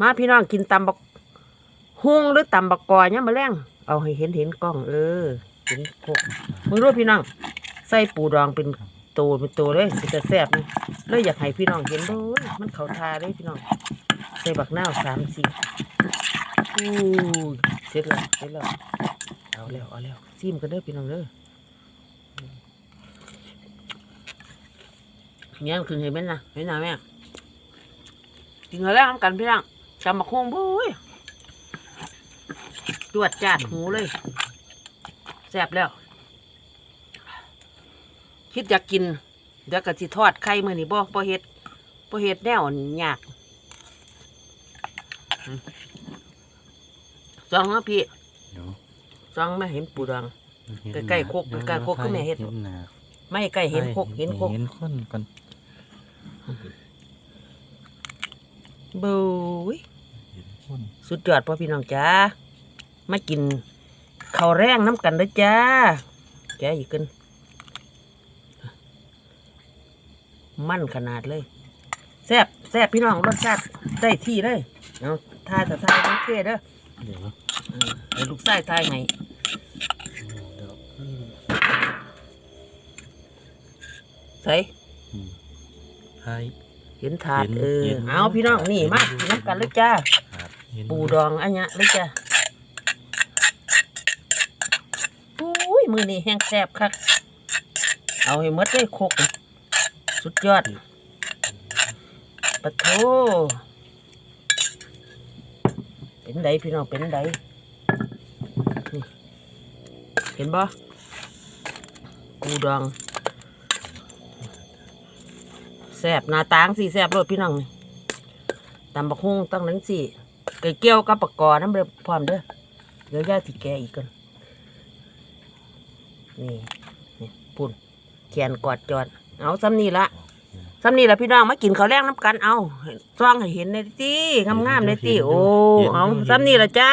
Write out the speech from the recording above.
มาพี่น้องกินตำบักฮุ้งหรือตำบักกอเนี่ยมาแรงเอาให้เห็นเห็นกล้องเออเห็นพกมึงรู้พี่น้องใส่ปูดองเป็นตัวเป็นตัวเลยมันจะแซ่บนี่เลยอยากให้พี่น้องเห็นด้วยมันเขาทาเลยพี่น้องใส่บักหน้าสามสี่อู้เสร็จแล้วเสร็จแล้วเอาแล้วเอาแล้วซิมกันเด้อพี่น้องเด้อเนี่ยคือเห็นไหมนะเห็นไหมแม่กินแล้วทำกันพี่น้อง จำบักฮุ้งบุ้ยจวดจาดหูเลยแซ่บแล้ว คิดอยากกิน เดี๋ยวก็สิทอดไข่มื้อนี้บ่บ่เฮ็ดบ่เฮ็ดแนวยากอืมซองเนาะพี่เดี๋ยวซองไม่เห็นปูดองเห็นใกล้ๆโคกเดี๋ยวใกล้ๆโคกคือแม่เฮ็ดห็นหน้าไม่ใกล้เห็นคกเห็นคกเห็นคนก่อน บู๊ยเห็นคนสุดยอดพ่อพี่น้องจ้ามากินข้าวแรงน้ำกันเด้อจ้าแกอีกขึ้นมั่นขนาดเลยแซ่บแซ่บพี่น้องรสชาติได้ที่เลยเอาทายแต่ทายโอเคเด้อเดี๋ยวเออให้ลูกไส้ทายไงเดี๋ยวอืมใส่อืมไทย เห็นถาดเห็นเออ เห็นเอาพี่น้องนี่มากินน้ำกันเลยจ้าขาดเห็นปูดองอันเนี้ยเลยจ้าอุ้ย มือนี่แห้งแซ่บคัก เอาให้หมดเลยโคกสุดยอดปะโถเป็นไดพี่น้อง เป็นไดนี่เห็นบ่ปูดอง แซ่บหน้าตาจั่งสิแซ่บรสพี่น้องนี่ตำบักฮุ่งต้องนั้นสิไก่เกี้ยวกับปากกอน้ำเดือพร้อมเด้อเดี๋ยวย่าสิแกอีกกันนี่นี่ปุ่นแขนกอดจอด เอาซ้ำนี่ละซ้ำนี่ละพี่น้องมากินข้าวแรงน้ำกันเอาซ่องให้เห็นในอยติงามๆในอยติโอ้เอาซ้ำนี่ละจ้า